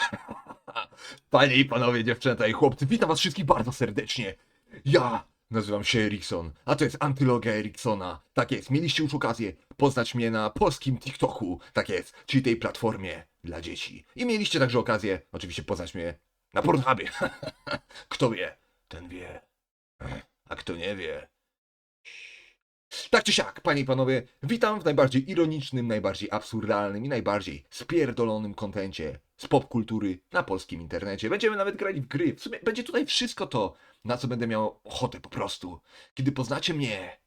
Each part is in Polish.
Panie i panowie, dziewczęta i chłopcy, witam was wszystkich bardzo serdecznie. Ja nazywam się Erikson, a to jest antylogia Eriksona. Tak jest, mieliście już okazję poznać mnie na polskim TikToku, tak jest, czyli tej platformie dla dzieci. I mieliście także okazję, oczywiście, poznać mnie na Pornhubie. Kto wie, ten wie. A kto nie wie, tak czy siak, panie i panowie, witam w najbardziej ironicznym, najbardziej absurdalnym i najbardziej spierdolonym kontencie z popkultury na polskim internecie. Będziemy nawet grać w gry. W sumie będzie tutaj wszystko to, na co będę miał ochotę po prostu. Kiedy poznacie mnie,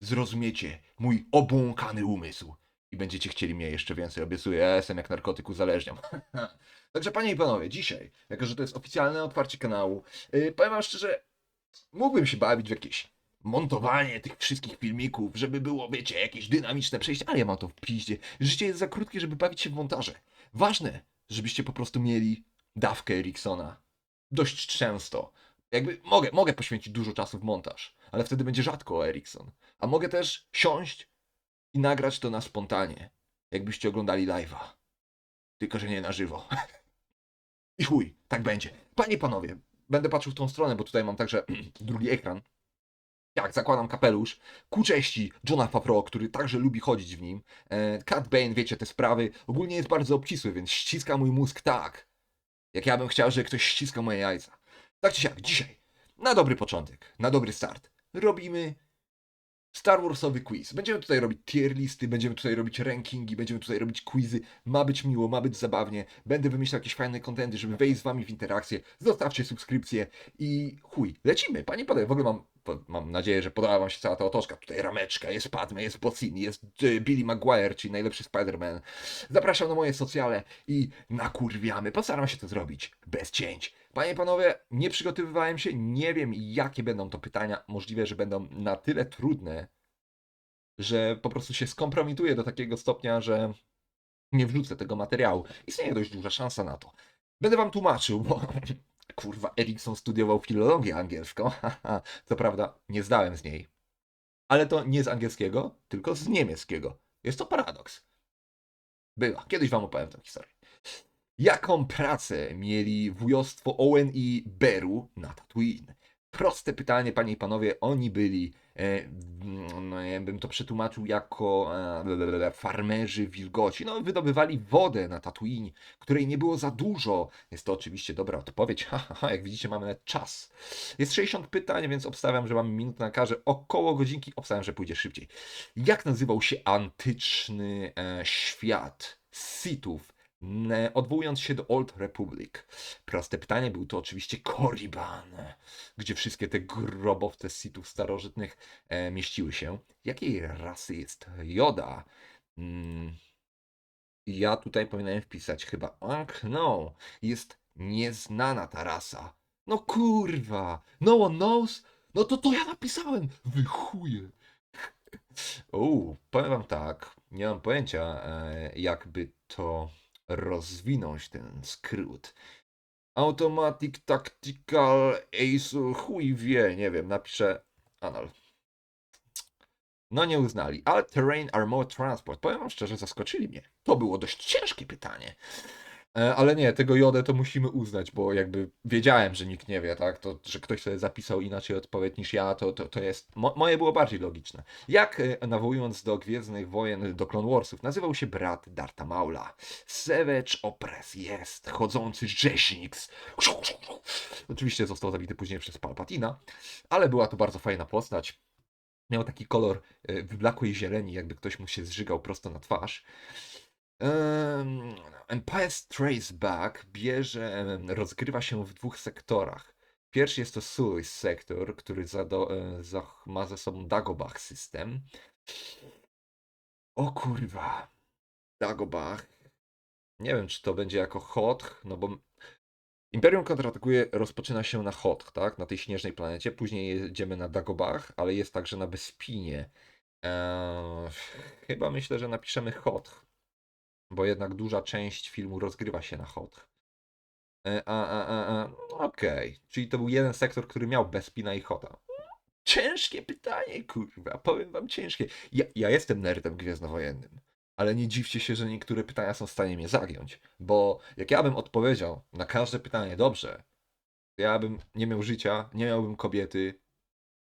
zrozumiecie mój obłąkany umysł i będziecie chcieli mnie jeszcze więcej. Obiecuję, ja jestem jak narkotyk uzależniam. Także panie i panowie, dzisiaj, jako że to jest oficjalne otwarcie kanału, yy, powiem wam szczerze, mógłbym się bawić w jakieś montowanie tych wszystkich filmików, żeby było, wiecie, jakieś dynamiczne przejście, ale ja mam to w piździe. Życie jest za krótkie, żeby bawić się w montaże. Ważne, żebyście po prostu mieli dawkę Eriksona. Dość często. Jakby mogę, mogę poświęcić dużo czasu w montaż, ale wtedy będzie rzadko Erikson. A mogę też siąść i nagrać to na spontanie, jakbyście oglądali live'a. Tylko, że nie na żywo. I chuj, tak będzie. Panie i panowie, będę patrzył w tą stronę, bo tutaj mam także drugi ekran. Jak zakładam kapelusz, ku cześci Johna Favreau, który także lubi chodzić w nim. E, Cat Bane, wiecie, te sprawy. Ogólnie jest bardzo obcisły, więc ściska mój mózg tak, jak ja bym chciał, że ktoś ściska moje jajca. Tak czy siak, dzisiaj, na dobry początek, na dobry start, robimy Star Warsowy quiz. Będziemy tutaj robić tier listy, będziemy tutaj robić rankingi, będziemy tutaj robić quizy. Ma być miło, ma być zabawnie. Będę wymyślał jakieś fajne kontenty, żeby wejść z wami w interakcję. Zostawcie subskrypcję i chuj, lecimy. Panie podaj, w ogóle mam, mam nadzieję, że podoba wam się cała ta otoczka. Tutaj rameczka, jest Padme, jest Bocini, jest y, Billy Maguire, czyli najlepszy Spider-Man. Zapraszam na moje socjale i nakurwiamy. Postaram się to zrobić bez cięć. Panie i panowie, nie przygotowywałem się, nie wiem jakie będą to pytania. Możliwe, że będą na tyle trudne, że po prostu się skompromituję do takiego stopnia, że nie wrzucę tego materiału. Istnieje dość duża szansa na to. Będę wam tłumaczył, bo kurwa, Erikson studiował filologię angielską. Co prawda, nie zdałem z niej. Ale to nie z angielskiego, tylko z niemieckiego. Jest to paradoks. Była. Kiedyś wam opowiem tę historię. Jaką pracę mieli wujostwo Owen i Beru na Tatooine? Proste pytanie, panie i panowie. Oni byli, bym to przetłumaczył jako e, farmerzy wilgoci. No, wydobywali wodę na Tatooine, której nie było za dużo. Jest to oczywiście dobra odpowiedź. Ha, ha, ha, jak widzicie, mamy nawet czas. Jest 60 pytań, więc obstawiam, że mamy minutę na karze. Około godzinki. Obstawiam, że pójdzie szybciej. Jak nazywał się antyczny e, świat Sithów? Ne- Odwołując się do Old Republic. Proste pytanie, był to oczywiście Korriban, gdzie wszystkie te grobowce Sithów starożytnych e, mieściły się. Jakiej rasy jest Yoda? Mm, ja tutaj powinienem wpisać chyba no. Jest nieznana ta rasa. No kurwa, no one knows? No to to ja napisałem, wy chuje. Uuu, powiem wam tak, nie mam pojęcia, e, jakby to rozwinąć ten skrót. Automatic Tactical Ace, chuj wie, nie wiem, napiszę anal. No nie uznali, ale Terrain Armored Transport, powiem wam szczerze, zaskoczyli mnie. To było dość ciężkie pytanie. E, Ale nie, tego jodę to musimy uznać, bo jakby wiedziałem, że nikt nie wie, tak? To, że ktoś sobie zapisał inaczej odpowiedź niż ja, to, to, to jest. Mo, moje było bardziej logiczne. Jak e, nawołując do Gwiezdnych Wojen, do Clone Warsów, nazywał się brat Darta Maula? Savage Opress jest, chodzący rzeźnik. Oczywiście został zabity później przez Palpatina, ale była to bardzo fajna postać. Miał taki kolor e, wyblakłej zieleni, jakby ktoś mu się zżygał prosto na twarz. Um, Empire Strikes Back bierze, em, rozgrywa się w dwóch sektorach. Pierwszy jest to Suez sektor, który zado, e, zach- ma ze sobą Dagobah system. O kurwa. Dagobah. Nie wiem, czy to będzie jako Hoth, no bo Imperium kontratakuje rozpoczyna się na Hoth, tak? Na tej śnieżnej planecie. Później jedziemy na Dagobah, ale jest także na Bespinie. Eee, chyba myślę, że napiszemy Hoth bo jednak duża część filmu rozgrywa się na Hoth. E, okej. Czyli to był jeden sektor, który miał Bespina i Hota. Ciężkie pytanie, kurwa. Powiem wam ciężkie. Ja, ja jestem nerdem gwiezdnowojennym. ale nie dziwcie się, że niektóre pytania są w stanie mnie zagiąć, bo jak ja bym odpowiedział na każde pytanie dobrze, to ja bym nie miał życia, nie miałbym kobiety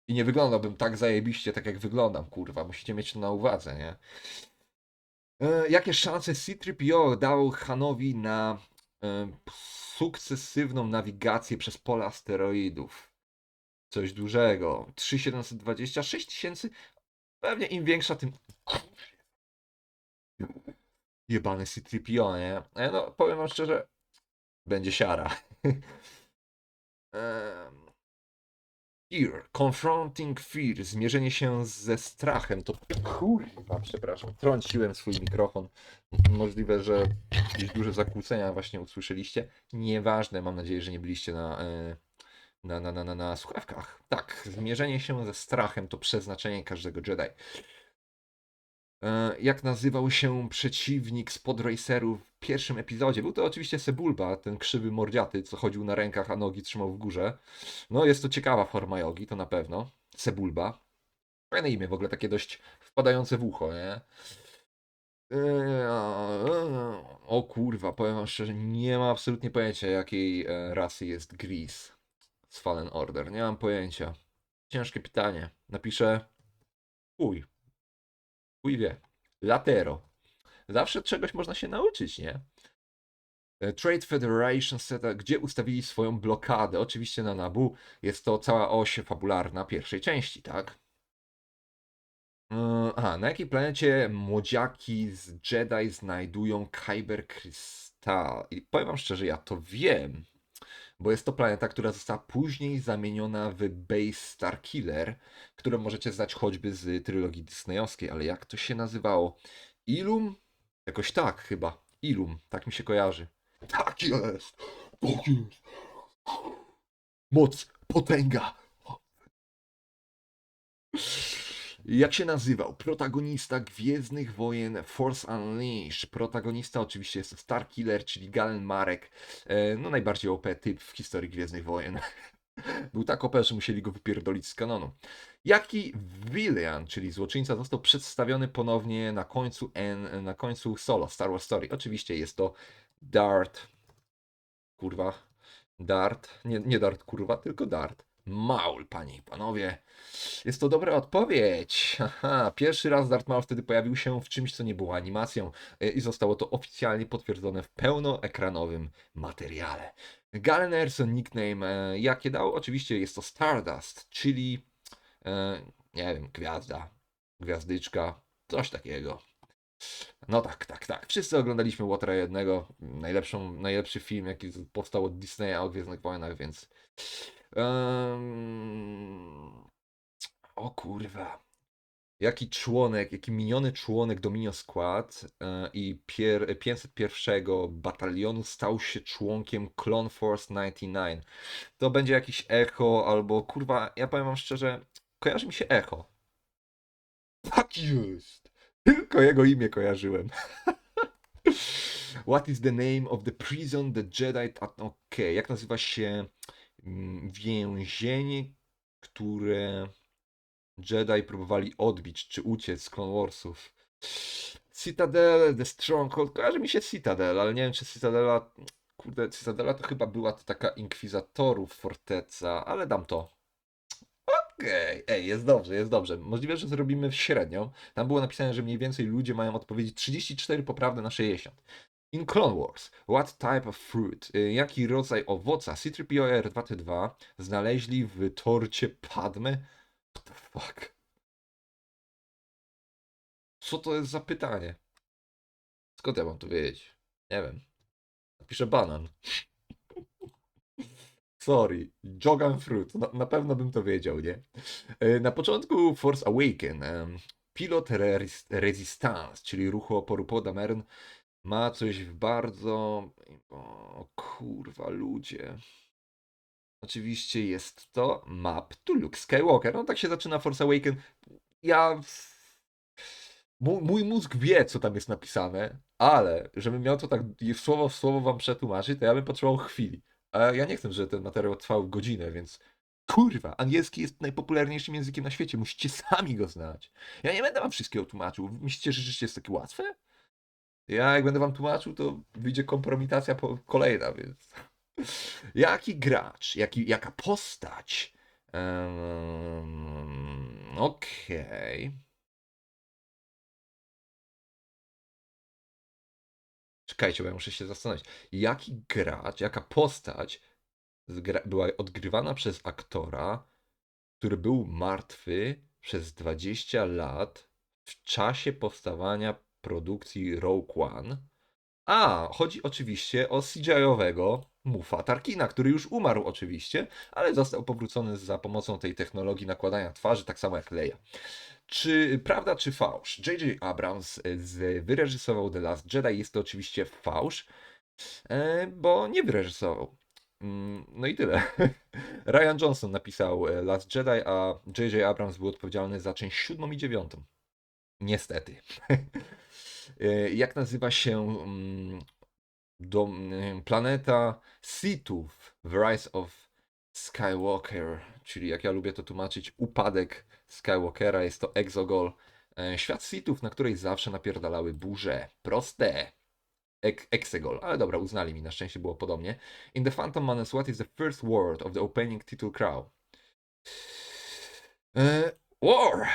i nie wyglądałbym tak zajebiście, tak jak wyglądam, kurwa. Musicie mieć to na uwadze, nie? E, jakie szanse C-3PO dał Hanowi na e, sukcesywną nawigację przez pola asteroidów? Coś dużego. 3720, 6000? Pewnie im większa, tym... Jebany C-3PO, nie? E, No, powiem wam szczerze, będzie siara. Fear, confronting fear, zmierzenie się ze strachem, to kurwa, przepraszam, trąciłem swój mikrofon. Możliwe, że jakieś duże zakłócenia właśnie usłyszeliście. Nieważne, mam nadzieję, że nie byliście na, e, na, na, na, na, na słuchawkach. Tak, zmierzenie się ze strachem to przeznaczenie każdego Jedi. E, Jak nazywał się przeciwnik z podracerów w pierwszym epizodzie? Był to oczywiście Sebulba, ten krzywy mordziaty, co chodził na rękach, a nogi trzymał w górze. No, jest to ciekawa forma jogi, to na pewno. Sebulba. Fajne imię, w ogóle takie dość wpadające w ucho, nie? Eee, O kurwa, powiem wam szczerze, nie mam absolutnie pojęcia, jakiej e, rasy jest Grease z Fallen Order. Nie mam pojęcia. Ciężkie pytanie. Napiszę chuj. Chuj wie. Latero. Zawsze czegoś można się nauczyć, nie? E, Trade Federation Seta, gdzie ustawili swoją blokadę. Oczywiście na Nabu jest to cała oś fabularna pierwszej części, tak? E, Aha, na jakiej planecie młodziaki z Jedi znajdują Kyber Crystal? I powiem wam szczerze, ja to wiem, bo jest to planeta, która została później zamieniona w Base Starkiller, którą możecie znać choćby z trylogii disneyowskiej, ale jak to się nazywało? Ilum? Jakoś tak chyba. Ilum, tak mi się kojarzy. Tak jest! Tak jest! Moc, potęga! Jak się nazywał? Protagonista Gwiezdnych Wojen Force Unleashed. Protagonista oczywiście jest Starkiller, czyli Galen Marek. E, No najbardziej OP typ w historii Gwiezdnych Wojen. Był tak OP, że musieli go wypierdolić z kanonu. Jaki villain, czyli złoczyńca, został przedstawiony ponownie na końcu N, na końcu solo Star Wars Story? Oczywiście jest to Dart. Kurwa. Dart. Nie, nie Dart, kurwa, tylko Dart. Maul, panie i panowie. Jest to dobra odpowiedź. Aha, pierwszy raz Darth Maul wtedy pojawił się w czymś, co nie było animacją e, i zostało to oficjalnie potwierdzone w pełnoekranowym materiale. Galen Erson nickname e, jakie dał? Oczywiście jest to Stardust, czyli e, nie wiem, gwiazda, gwiazdyczka, coś takiego. No tak, tak, tak. Wszyscy oglądaliśmy Łotara jednego, najlepszą, najlepszy film, jaki powstał od Disneya o Gwiezdnych Wojnach, więc... O kurwa. Jaki członek, jaki miniony członek Dominion Squad e, i pier, 501 batalionu stał się członkiem Clone Force 99? To będzie jakiś echo albo kurwa, ja powiem wam szczerze, kojarzy mi się echo. Tak jest! Tylko jego imię kojarzyłem. What is the name of the prison the Jedi... Okej, jak nazywa się więzienie, które Jedi próbowali odbić czy uciec z Clone Warsów? Citadel, The Stronghold, kojarzy mi się Citadel, ale nie wiem czy Citadela... Kurde, Citadela to chyba była to taka inkwizatorów forteca, ale dam to. Okej, ej, jest dobrze, jest dobrze. Możliwe, że zrobimy średnią. Tam było napisane, że mniej więcej ludzie mają odpowiedzieć 34 poprawne na 60. In Clone Wars, what type of fruit, y, jaki rodzaj owoca C-3PO R2-T2 znaleźli w torcie Padmy? What the fuck? Co to jest za pytanie? Skąd ja mam to wiedzieć? Nie wiem. Napiszę banan. Sorry, Jogan Fruit. Na, na pewno bym to wiedział, nie? E, Na początku Force Awaken pilot Res- Resistance, czyli ruchu oporu Podamern, ma coś w bardzo... O kurwa, ludzie. Oczywiście jest to map to Luke Skywalker. No tak się zaczyna Force Awaken. Ja... Mój, mój mózg wie, co tam jest napisane, ale żebym miał to tak słowo w słowo wam przetłumaczyć, to ja bym potrzebował chwili. A ja nie chcę, żeby ten materiał trwał godzinę, więc kurwa, angielski jest najpopularniejszym językiem na świecie, musicie sami go znać. Ja nie będę wam wszystkiego tłumaczył. Myślicie, że życie jest takie łatwe? Ja jak będę wam tłumaczył, to wyjdzie kompromitacja kolejna, więc... Jaki gracz, jaki, jaka postać? Um, Okej. Czekajcie, bo ja muszę się zastanowić. Jaki gracz, jaka postać była odgrywana przez aktora, który był martwy przez 20 lat w czasie powstawania produkcji Rogue One? A, chodzi oczywiście o CGI-owego Mufa Tarkina, który już umarł oczywiście, ale został powrócony za pomocą tej technologii nakładania twarzy, tak samo jak Leia. Czy prawda, czy fałsz? J.J. Abrams e, z, wyreżyserował The Last Jedi. Jest to oczywiście fałsz, e, bo nie wyreżyserował. Mm, No i tyle. Ryan Johnson napisał e, Last Jedi, a J.J. Abrams był odpowiedzialny za część siódmą i dziewiątą. Niestety. E, Jak nazywa się mm, e, planeta Sithów w Rise of Skywalker, czyli jak ja lubię to tłumaczyć, upadek Skywalkera, jest to Exogol, e, świat Sithów, na której zawsze napierdalały burze. Proste. Exegol, ale dobra, uznali mi, na szczęście było podobnie. In the Phantom Menace, what is the first word of the opening title crow? E, war!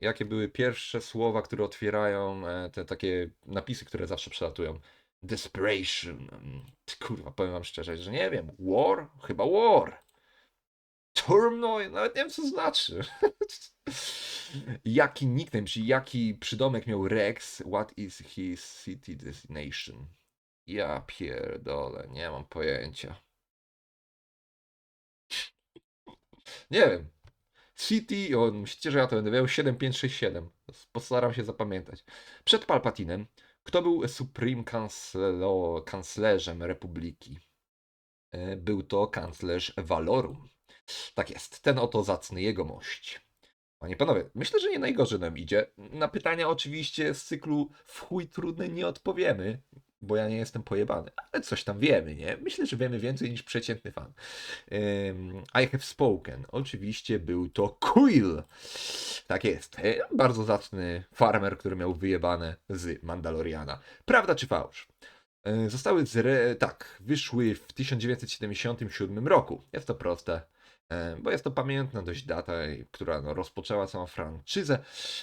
Jakie były pierwsze słowa, które otwierają e, te takie napisy, które zawsze przelatują? Desperation. Mm, Kurwa, powiem wam szczerze, że nie wiem. War? Chyba war. Turmoil? Nawet nie wiem, co znaczy. jaki nickname, czyli jaki przydomek miał Rex? What is his city destination? Ja pierdolę, nie mam pojęcia. Nie wiem. City, o, myślicie, że ja to będę miał 7567. Postaram się zapamiętać. Przed Palpatinem, kto był Supreme Kancelo, Kanclerzem Republiki? E, Był to kanclerz Valorum. Tak jest, ten oto zacny jegomość. Panie panowie, myślę, że nie najgorzej nam idzie. Na pytania oczywiście z cyklu w chuj trudne nie odpowiemy, bo ja nie jestem pojebany, ale coś tam wiemy, nie? Myślę, że wiemy więcej niż przeciętny fan. Ym, I have spoken. Oczywiście był to Quill. Tak jest. Bardzo zacny farmer, który miał wyjebane z Mandaloriana. Prawda czy fałsz? Zostały zre... tak, wyszły w 1977 roku. Jest to proste, bo jest to pamiętna dość data, która no, rozpoczęła całą franczyzę.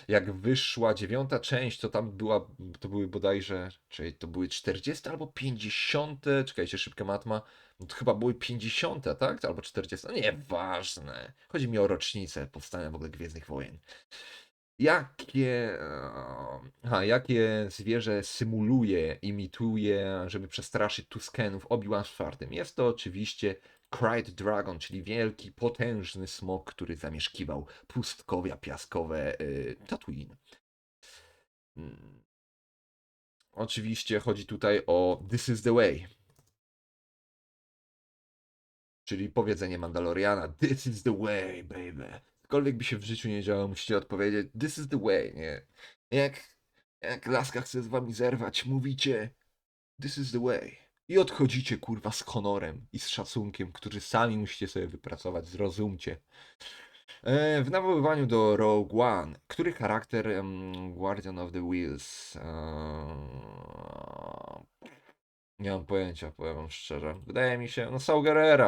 Jak wyszła dziewiąta część, to tam była, to były bodajże, czyli to były 40 albo 50, czekajcie, szybka matma, no to chyba były 50, tak? Albo 40, no nieważne. Chodzi mi o rocznicę powstania w ogóle Gwiezdnych Wojen. Jakie, e, aha, jakie zwierzę symuluje, imituje, żeby przestraszyć Tuskenów Obi-Wan czwartym? Jest to oczywiście Cried Dragon, czyli wielki, potężny smok, który zamieszkiwał pustkowia piaskowe y, Tatooine. Mm. Oczywiście chodzi tutaj o This is the way. Czyli powiedzenie Mandaloriana This is the way, baby. Cokolwiek by się w życiu nie działo, musicie odpowiedzieć This is the way, nie? Jak, jak laska chce z wami zerwać, mówicie This is the way. I odchodzicie, kurwa, z honorem i z szacunkiem, który sami musicie sobie wypracować, zrozumcie. E, W nawoływaniu do Rogue One, który charakter em, Guardian of the Wheels? Eee, nie mam pojęcia, powiem szczerze. Wydaje mi się, no Saul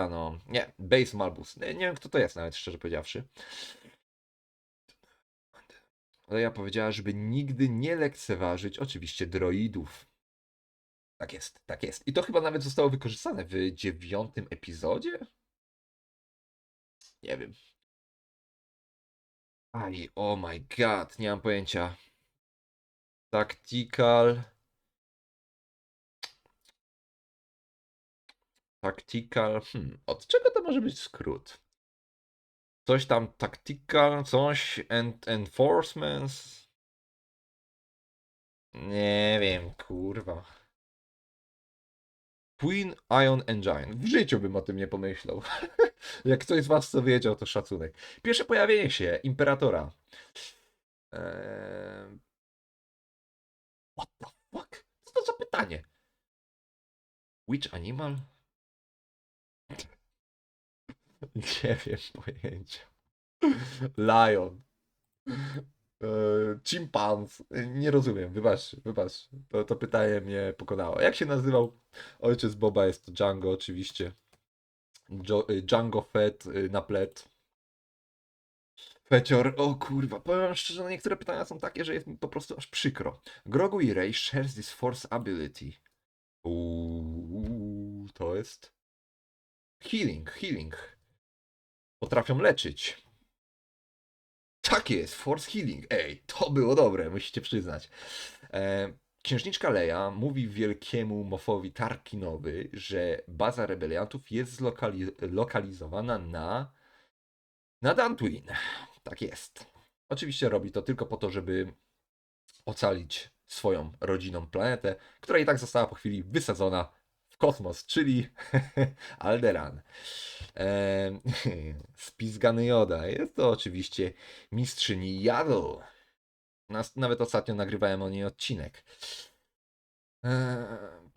no. Nie, Base Malbus. Nie, nie wiem kto to jest nawet, szczerze powiedziawszy. Ale ja powiedziała, żeby nigdy nie lekceważyć oczywiście droidów. Tak jest, tak jest. I to chyba nawet zostało wykorzystane w dziewiątym epizodzie? Nie wiem. Aj, oh my god, nie mam pojęcia. Tactical. Tactical. Hmm, od czego to może być skrót? Coś tam tactical, coś and enforcements. Nie wiem, kurwa. Twin Ion Engine. W życiu bym o tym nie pomyślał. Jak ktoś z was to wiedział, to szacunek. Pierwsze pojawienie się Imperatora. Eee... What the fuck? Co to za pytanie? Which animal? Nie wiem pojęcia. Lion. E, Chimpans. Nie rozumiem, wybacz, wybacz. To, to pytanie mnie pokonało. Jak się nazywał ojciec Boba? Jest to Django oczywiście. Jo, y, Django Fett na plet. Fecior, o kurwa, powiem wam szczerze, no niektóre pytania są takie, że jest mi po prostu aż przykro. Grogu i Rey shares this force ability. Uuu, to jest... Healing, healing. Potrafią leczyć. Tak jest, Force Healing. Ej, to było dobre, musicie przyznać. E, księżniczka Leia mówi wielkiemu mofowi Tarkinowi, że baza rebeliantów jest zlokali- lokalizowana na na Dantooine. Tak jest. Oczywiście robi to tylko po to, żeby ocalić swoją rodzinną planetę, która i tak została po chwili wysadzona kosmos, czyli Alderan. Eee, spizgany Joda. Jest to oczywiście mistrzyni. Nas, nawet ostatnio nagrywałem o niej odcinek. Mm.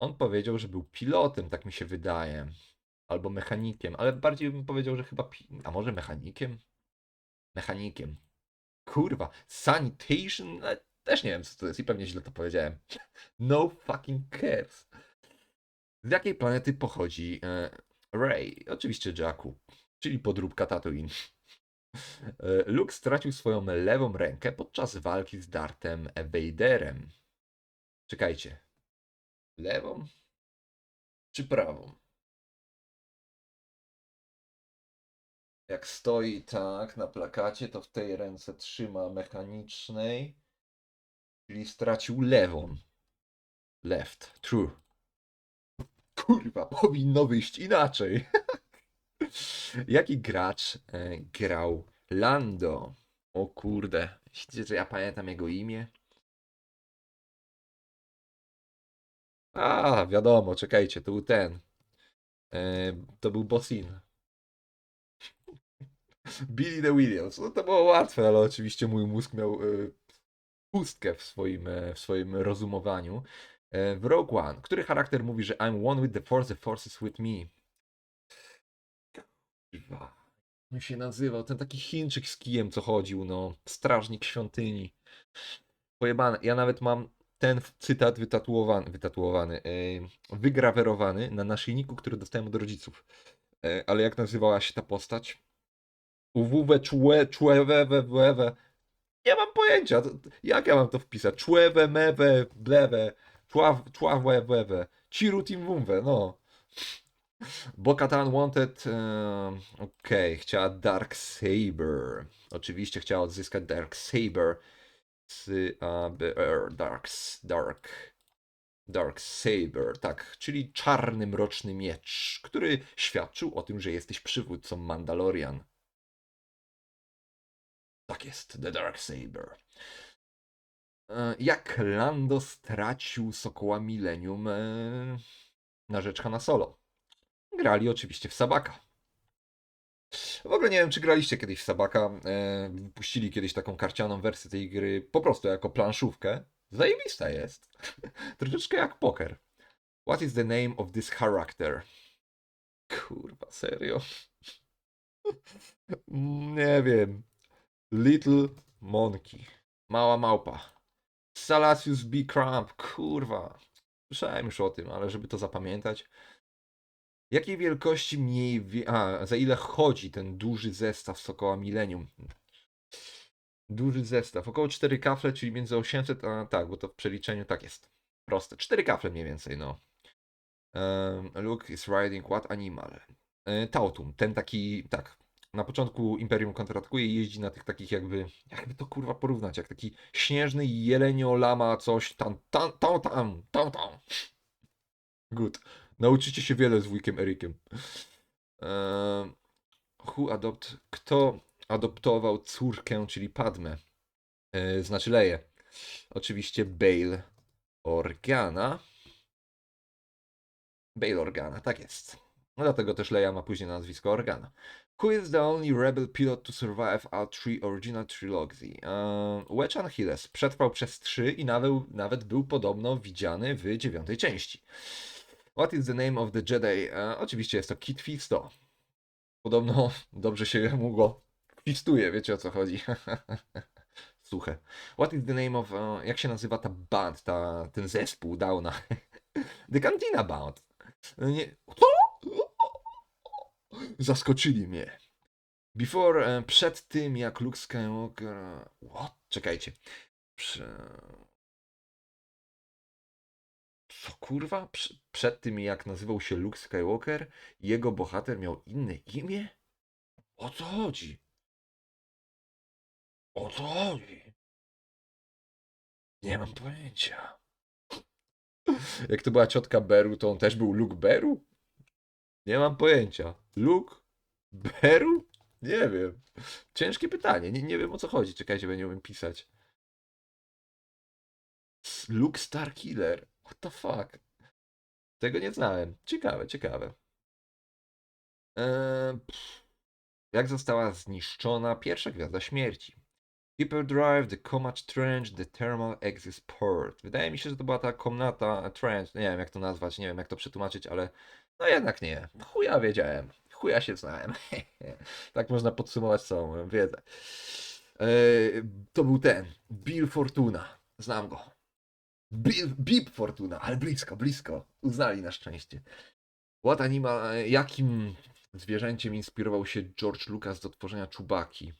On powiedział, że był pilotem, tak mi się wydaje. Albo mechanikiem, ale bardziej bym powiedział, że chyba. A może mechanikiem? Mechanikiem. Kurwa, sanitation? Też nie wiem, co to jest i pewnie źle to powiedziałem. No fucking cares. Z jakiej planety pochodzi e, Ray? Oczywiście Jacku, czyli podróbka Tatooine. E, Luke stracił swoją lewą rękę podczas walki z Darthem Vaderem. Czekajcie. Lewą czy prawą? Jak stoi tak na plakacie, to w tej ręce trzyma mechanicznej, czyli stracił lewą. Left, true. Kurwa, powinno wyjść inaczej. Jaki gracz e, grał Lando? O kurde, myślicie, że ja pamiętam jego imię? A, wiadomo, czekajcie, to był ten. E, to był Bosin. Billy the Williams. No to było łatwe, ale oczywiście mój mózg miał e, pustkę w swoim, e, w swoim rozumowaniu. E, w Rogue One, który charakter mówi, że I'm one with the force, the force is with me. Kurwa. Jak się nazywał? Ten taki Chińczyk z kijem, co chodził, no. Strażnik świątyni. Pojebane. Ja nawet mam ten cytat wytatuowany, wytatuowany, yy, wygrawerowany na naszyjniku, który dostałem od rodziców. Yy, ale jak nazywała się ta postać? Uwuwe, człe, człewe, wewe. Nie mam pojęcia. Jak ja mam to wpisać? Człewe, mewe, blewe, czław, czławę, wewe. Cirutim wumwe, no. Bo-Katan wanted, e, okej, chciała Dark Saber. Oczywiście chciała odzyskać Dark Saber z a, b, r, Dark, Dark, Dark Saber, tak, czyli czarny mroczny miecz, który świadczył o tym, że jesteś przywódcą Mandalorian. Tak jest, The Dark Saber. E, Jak Lando stracił Sokoła Millennium e, na rzecz Hanna Solo? Grali oczywiście w Sabaka. W ogóle nie wiem, czy graliście kiedyś w Sabaka. E, wypuścili kiedyś taką karcianą wersję tej gry po prostu jako planszówkę. Zajebista jest. Troszeczkę jak poker. What is the name of this character? Kurwa, serio? Nie wiem. Little Monkey. Mała małpa. Salasius B. Crump. Kurwa. Słyszałem już o tym, ale żeby to zapamiętać. Jakiej wielkości mniej wie... A, za ile chodzi ten duży zestaw Sokoła Millennium? Duży zestaw. Około 4 kafle, czyli między 800 a... Tak, bo to w przeliczeniu tak jest. Proste. 4 kafle mniej więcej, no. Um, Luke is riding what animal? E, Tautum. Ten taki... Tak. Na początku Imperium kontratakuje i jeździ na tych takich jakby... Jakby to kurwa porównać? Jak taki śnieżny jelenio lama coś tam tam tam tam tam tam. Good. Nauczycie się wiele z wujkiem Erykiem. Eee, who adopt... Kto adoptował córkę, czyli Padmę? Eee, znaczy Leję. Oczywiście Bail Organa. Bail Organa, tak jest. No dlatego też Leia ma później nazwisko Organa. Who is the only rebel pilot to survive all three original trilogy? Eee, Wedge Antilles przetrwał przez trzy i nawet, nawet był podobno widziany w dziewiątej części. What is the name of the Jedi? E, oczywiście jest to Kit Fisto. Podobno dobrze się mu go kwistuje, wiecie o co chodzi. Suche. What is the name of... e, jak się nazywa ta band, ta, ten zespół Downa? The Cantina Band. E, Nie... Zaskoczyli mnie. Before, e, przed tym jak Luke Skywalker... What? Czekajcie. Prze... Co kurwa? Prze- Przed tym jak nazywał się Luke Skywalker, jego bohater miał inne imię? O co chodzi? O co chodzi? Nie mam pojęcia. Jak to była ciotka Beru, to on też był Luke Beru? Nie mam pojęcia. Luke Beru? Nie wiem. Ciężkie pytanie. Nie, nie wiem o co chodzi. Czekajcie, będę umiem pisać. Luke Starkiller. What the fuck? Tego nie znałem. Ciekawe, ciekawe. Eee. Jak została zniszczona pierwsza gwiazda śmierci? Keeper Drive, The Comat Trench, The Thermal Exit Port. Wydaje mi się, że to była ta komnata trench. Nie wiem jak to nazwać, nie wiem jak to przetłumaczyć, ale no jednak nie. Chuja wiedziałem. Chuja się znałem. tak można podsumować całą wiedzę. Eee, to był ten. Bill Fortuna. Znam go. Bill, Bip Fortuna, ale blisko, blisko. Uznali na szczęście. What animal, jakim zwierzęciem inspirował się George Lucas do tworzenia czubaki?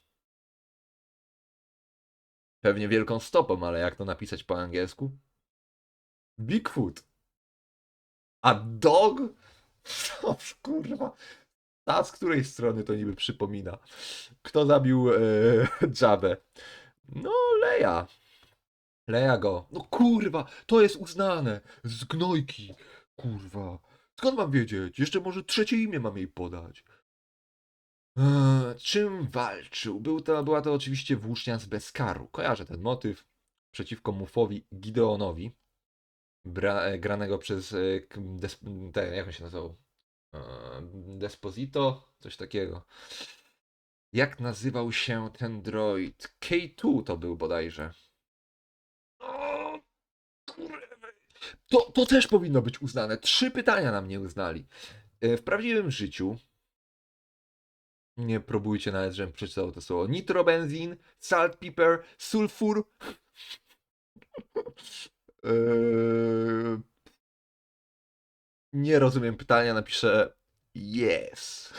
Pewnie wielką stopą, ale jak to napisać po angielsku? Bigfoot. A dog? Co kurwa? Ta z której strony to niby przypomina? Kto zabił e, Jabę? No, Leia. Leja go. No kurwa, to jest uznane. Z gnojki. Kurwa. Skąd mam wiedzieć? Jeszcze może trzecie imię mam jej podać. Eee, czym walczył? Był to, była to oczywiście włócznia z Beskaru. Kojarzę ten motyw. Przeciwko Mufowi Gideonowi. Bra, e, granego przez e, des, te, jak on się nazywał? Eee, Desposito? Coś takiego. Jak nazywał się ten droid? K2 to był bodajże. O. To, to też powinno być uznane. Trzy pytania nam nie uznali. E, W prawdziwym życiu nie próbujcie nawet, żebym przeczytał to słowo. Nitrobenzin, salt pepper, sulfur. Eee, Nie rozumiem pytania, napiszę yes.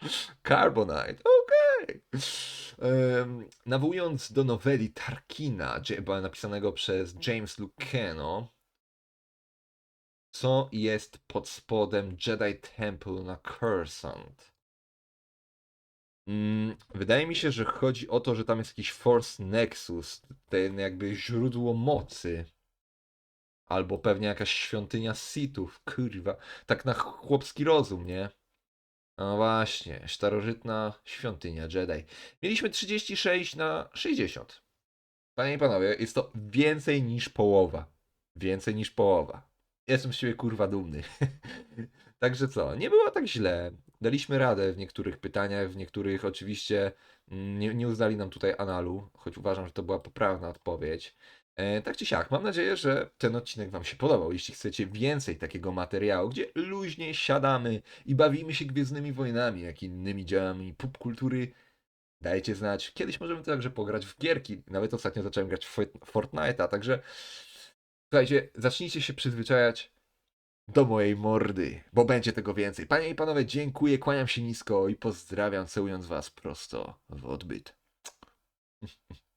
Carbonite, okej. Em, Nawołując do noweli Tarkina, napisanego przez James Luceno, co jest pod spodem Jedi Temple na Cursant? Mm, wydaje mi się, że chodzi o to, że tam jest jakiś Force Nexus, ten jakby źródło mocy. Albo pewnie jakaś świątynia Sithów, kurwa. Tak na chłopski rozum, nie? No właśnie, starożytna świątynia Jedi. Mieliśmy 36 na 60. Panie i panowie, jest to więcej niż połowa. Więcej niż połowa. Jestem z siebie kurwa dumny. Także co, nie było tak źle. Daliśmy radę w niektórych pytaniach, w niektórych oczywiście mm, nie, nie uznali nam tutaj analu, choć uważam, że to była poprawna odpowiedź. E, tak czy siak, mam nadzieję, że ten odcinek Wam się podobał. Jeśli chcecie więcej takiego materiału, gdzie luźnie siadamy i bawimy się Gwiezdnymi Wojnami, jak innymi dziełami popkultury, dajcie znać. Kiedyś możemy także pograć w gierki. Nawet ostatnio zacząłem grać w Fort- Fortnite'a, także słuchajcie, zacznijcie się przyzwyczajać do mojej mordy, bo będzie tego więcej. Panie i panowie, dziękuję, kłaniam się nisko i pozdrawiam, całując was prosto w odbyt.